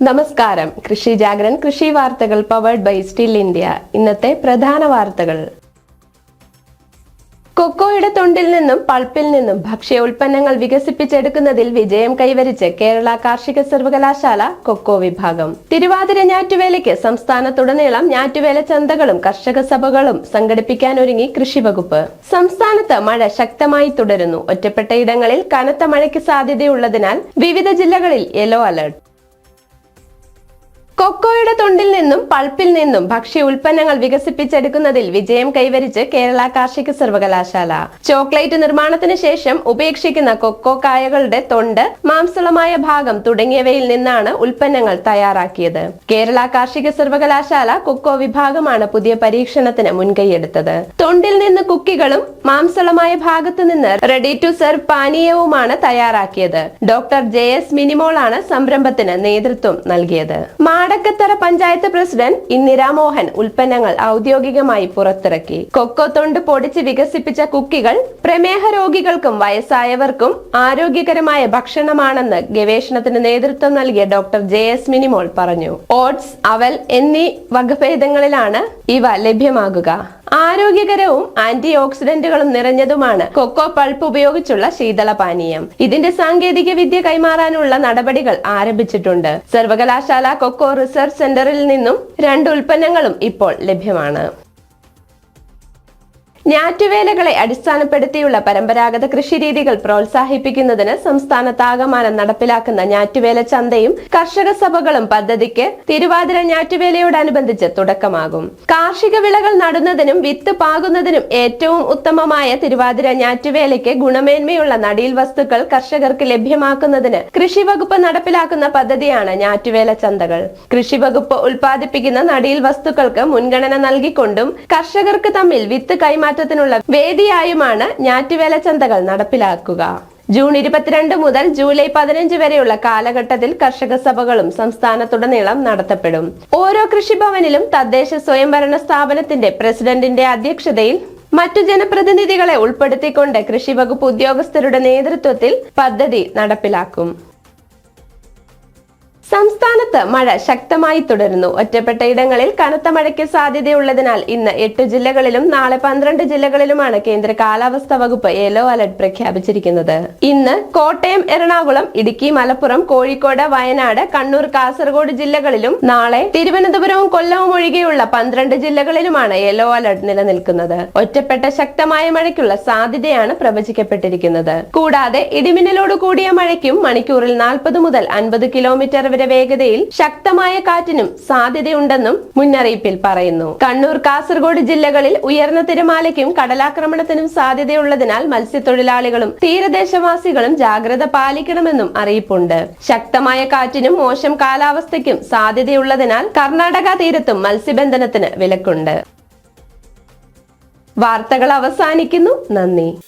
നമസ്കാരം. കൃഷി ജാഗ്രൻ കൃഷി വാർത്തകൾ പവേർഡ് ബൈ സ്റ്റിൽ ഇന്ത്യ ഇന്നത്തെ പ്രധാന വാർത്തകൾ. കൊക്കോയുടെ തൊണ്ടിൽ നിന്നും പൾപ്പിൽ നിന്നും ഭക്ഷ്യ ഉൽപ്പന്നങ്ങൾ വികസിപ്പിച്ചെടുക്കുന്നതിൽ വിജയം കൈവരിച്ച് കേരള കാർഷിക സർവകലാശാല കൊക്കോ വിഭാഗം. തിരുവാതിര ഞാറ്റുവേലയ്ക്ക് സംസ്ഥാനത്തുടനീളം ഞാറ്റുവേല ചന്തകളും കർഷക സഭകളും സംഘടിപ്പിക്കാനൊരുങ്ങി കൃഷി വകുപ്പ്. സംസ്ഥാനത്ത് മഴ ശക്തമായി തുടരുന്നു. ഒറ്റപ്പെട്ട ഇടങ്ങളിൽ കനത്ത മഴയ്ക്ക് സാധ്യതയുള്ളതിനാൽ വിവിധ ജില്ലകളിൽ യെല്ലോ അലർട്ട് കൊക്കോയുടെ തൊണ്ടിൽ നിന്നും പൾപ്പിൽ നിന്നും ഭക്ഷ്യ ഉൽപ്പന്നങ്ങൾ വികസിപ്പിച്ചെടുക്കുന്നതിൽ വിജയം കൈവരിച്ച് കേരള കാർഷിക സർവകലാശാല. ചോക്ലേറ്റ് നിർമ്മാണത്തിന് ശേഷം ഉപേക്ഷിക്കുന്ന കൊക്കോ കായകളുടെ തൊണ്ട് മാംസളമായ ഭാഗം തുടങ്ങിയവയിൽ നിന്നാണ് ഉൽപ്പന്നങ്ങൾ തയ്യാറാക്കിയത്. കേരള കാർഷിക സർവകലാശാല കൊക്കോ വിഭാഗമാണ് പുതിയ പരീക്ഷണത്തിന് മുൻകൈയെടുത്തത്. തൊണ്ടിൽ നിന്ന് കുക്കികളും മാംസളമായ ഭാഗത്തു നിന്ന് റെഡി ടു സെർവ് പാനീയവുമാണ് തയ്യാറാക്കിയത്. ഡോക്ടർ ജെ എസ് മിനിമോളാണ് സംരംഭത്തിന് നേതൃത്വം നൽകിയത്. മാടക്കത്തറ പഞ്ചായത്ത് പ്രസിഡന്റ് ഇന്ദിരാ മോഹൻ ഉൽപ്പന്നങ്ങൾ ഔദ്യോഗികമായി പുറത്തിറക്കി. കൊക്കോത്തൊണ്ട് പൊടിച്ച് വികസിപ്പിച്ച കുക്കികൾ പ്രമേഹ രോഗികൾക്കും വയസ്സായവർക്കും ആരോഗ്യകരമായ ഭക്ഷണമാണെന്ന് ഗവേഷണത്തിന് നേതൃത്വം നൽകിയ ഡോക്ടർ ജെ എസ് മിനിമോൾ പറഞ്ഞു. ഓട്സ് അവൽ എന്നീ വകഭേദങ്ങളിലാണ് ഇവ ലഭ്യമാകുക. ആരോഗ്യകരവും ആന്റി ഓക്സിഡന്റുകളും നിറഞ്ഞതുമാണ് കൊക്കോ പൾപ്പ് ഉപയോഗിച്ചുള്ള ശീതള പാനീയം. ഇതിന്റെ സാങ്കേതിക വിദ്യ കൈമാറാനുള്ള നടപടികൾ ആരംഭിച്ചിട്ടുണ്ട്. സർവകലാശാല കൊക്കോ റിസർച്ച് സെന്ററിൽ നിന്നും രണ്ട് ഉൽപ്പന്നങ്ങളും ഇപ്പോൾ ലഭ്യമാണ്. ഞാറ്റുവേലകളെ അടിസ്ഥാനപ്പെടുത്തിയുള്ള പരമ്പരാഗത കൃഷിരീതികൾ പ്രോത്സാഹിപ്പിക്കുന്നതിന് സംസ്ഥാനത്താകമാനം നടപ്പിലാക്കുന്ന ഞാറ്റുവേല ചന്തയും കർഷക സഭകളും പദ്ധതിക്ക് തിരുവാതിര ഞാറ്റുവേലയോടനുബന്ധിച്ച് തുടക്കമാകും. കാർഷിക വിളകൾ നടുന്നതിനും വിത്ത് പാകുന്നതിനും ഏറ്റവും ഉത്തമമായ തിരുവാതിര ഞാറ്റുവേലയ്ക്ക് ഗുണമേന്മയുള്ള നടീൽ വസ്തുക്കൾ കർഷകർക്ക് ലഭ്യമാക്കുന്നതിന് കൃഷി വകുപ്പ് നടപ്പിലാക്കുന്ന പദ്ധതിയാണ് ഞാറ്റുവേല ചന്തകൾ. കൃഷി വകുപ്പ് ഉൽപ്പാദിപ്പിക്കുന്ന നടീൽ വസ്തുക്കൾക്ക് മുൻഗണന നൽകിക്കൊണ്ടും കർഷകർക്ക് തമ്മിൽ വിത്ത് കൈമാറ്റത്തിനുള്ള വേദിയായുമാണ് ഞാറ്റുവേല ചന്തകൾ നടപ്പിലാക്കുക. ജൂൺ ഇരുപത്തിരണ്ട് മുതൽ ജൂലൈ പതിനഞ്ച് വരെയുള്ള കാലഘട്ടത്തിൽ കർഷക സഭകളും സംസ്ഥാനത്തുടനീളം നടത്തപ്പെടും. ഓരോ കൃഷിഭവനിലും തദ്ദേശ സ്വയംഭരണ സ്ഥാപനത്തിന്റെ പ്രസിഡന്റിന്റെ അധ്യക്ഷതയിൽ മറ്റു ജനപ്രതിനിധികളെ ഉൾപ്പെടുത്തിക്കൊണ്ട് കൃഷി വകുപ്പ് ഉദ്യോഗസ്ഥരുടെ നേതൃത്വത്തിൽ പദ്ധതി നടപ്പിലാക്കും. സംസ്ഥാനത്ത് മഴ ശക്തമായി തുടരുന്നു. ഒറ്റപ്പെട്ട ഇടങ്ങളിൽ കനത്ത മഴയ്ക്ക് സാധ്യതയുള്ളതിനാൽ ഇന്ന് എട്ട് ജില്ലകളിലും നാളെ പന്ത്രണ്ട് ജില്ലകളിലുമാണ് കേന്ദ്ര കാലാവസ്ഥാ വകുപ്പ് യെല്ലോ അലർട്ട് പ്രഖ്യാപിച്ചിരിക്കുന്നത്. ഇന്ന് കോട്ടയം എറണാകുളം ഇടുക്കി മലപ്പുറം കോഴിക്കോട് വയനാട് കണ്ണൂർ കാസർഗോഡ് ജില്ലകളിലും നാളെ തിരുവനന്തപുരവും കൊല്ലവും ഒഴികെയുള്ള പന്ത്രണ്ട് ജില്ലകളിലുമാണ് യെല്ലോ അലർട്ട് നിലനിൽക്കുന്നത്. ഒറ്റപ്പെട്ട ശക്തമായ മഴയ്ക്കുള്ള സാധ്യതയാണ് പ്രവചിക്കപ്പെട്ടിരിക്കുന്നത്. കൂടാതെ ഇടിമിന്നലോട് കൂടിയ മഴയ്ക്കും മണിക്കൂറിൽ നാൽപ്പത് മുതൽ അൻപത് കിലോമീറ്റർ വേഗതയിൽ ശക്തമായ കാറ്റിനും സാധ്യതയുണ്ടെന്നും മുന്നറിയിപ്പിൽ പറയുന്നു. കണ്ണൂർ കാസർഗോഡ് ജില്ലകളിൽ ഉയർന്ന തിരമാലയ്ക്കും കടലാക്രമണത്തിനും സാധ്യതയുള്ളതിനാൽ മത്സ്യത്തൊഴിലാളികളും തീരദേശവാസികളും ജാഗ്രത പാലിക്കണമെന്നും അറിയിപ്പുണ്ട്. ശക്തമായ കാറ്റിനും മോശം കാലാവസ്ഥയ്ക്കും സാധ്യതയുള്ളതിനാൽ കർണാടക തീരത്തും മത്സ്യബന്ധനത്തിന് വിലക്കുണ്ട്. വാർത്തകൾ അവസാനിക്കുന്നു. നന്ദി.